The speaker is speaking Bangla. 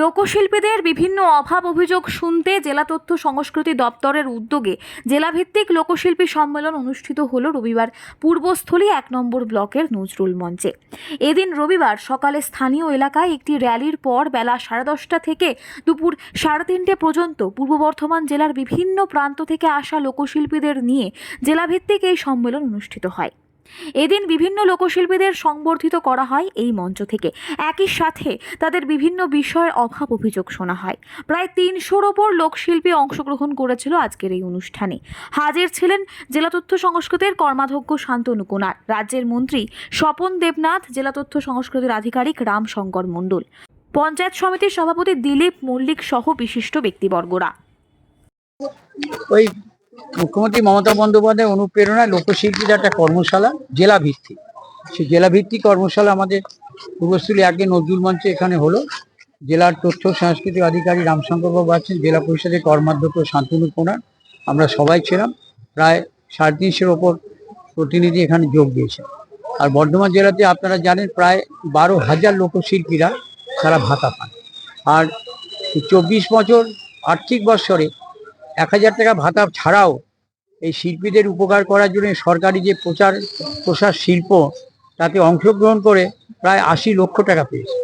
লোকশিল্পীদের বিভিন্ন অভাব অভিযোগ শুনতে জেলা তথ্য সংস্কৃতি দপ্তরের উদ্যোগে জেলাভিত্তিক লোকশিল্পী সম্মেলন অনুষ্ঠিত হলো রবিবার পূর্বস্থলী এক নম্বর ব্লকের নজরুল মঞ্চে। এদিন রবিবার সকালে স্থানীয় এলাকায় একটি র্যালির পর বেলা সাড়ে দশটা থেকে দুপুর সাড়ে তিনটে পর্যন্ত পূর্ব বর্ধমান জেলার বিভিন্ন প্রান্ত থেকে আসা লোকশিল্পীদের নিয়ে জেলাভিত্তিক এই সম্মেলন অনুষ্ঠিত হয়। এদিন বিভিন্ন লোকশিল্পীদের সংবর্ধিত করা হয় এই মঞ্চ থেকে। একই সাথে তাদের বিভিন্ন বিষয়ের অভাব অভিযোগ শোনা হয়। প্রায় তিনশোর ওপর লোকশিল্পী অংশগ্রহণ করেছিল আজকের এই অনুষ্ঠানে। হাজির ছিলেন জেলা তথ্য সংস্কৃতির কর্মাধ্যক্ষ শান্তনু কুনার, রাজ্যের মন্ত্রী স্বপন দেবনাথ, জেলা তথ্য সংস্কৃতির আধিকারিক রামশঙ্কর মণ্ডল। পঞ্চায়েত সমিতির সভাপতি দিলীপ মল্লিক সহ বিশিষ্ট ব্যক্তিবর্গরা। ওই মুখ্যমন্ত্রী মমতা বন্দ্যোপাধ্যায় অনুপ্রেরণায় লোকশিল্পীদের একটা কর্মশালা জেলা ভিত্তিক সেই জেলা ভিত্তিক কর্মশালা আমাদের পূর্বস্থলী আগে নজরুল মঞ্চে এখানে হলো। জেলার তথ্য, সাংস্কৃতিক আধিকারিক রামশঙ্করবাবু আছেন, জেলা পরিষদের কর্মাধ্যক্ষ শান্তনু কোনার আমরা সবাই ছিলাম, প্রায় সাড়ে তিনশোর ওপর প্রতিনিধি এখানে যোগ দিয়েছে আর বর্ধমান জেলাতে আপনারা জানেন, প্রায় বারো হাজার লোকশিল্পীরা তারা ভাতা পান। আর চব্বিশ বছর আর্থিক বৎসরে এক হাজার টাকা ভাতা ছাড়াও এই শিল্পীদের উপকার করার জন্য সরকারি যে প্রচার প্রসার শিল্প, তাতে অংশগ্রহণ করে প্রায় আশি লক্ষ টাকা পেয়েছে।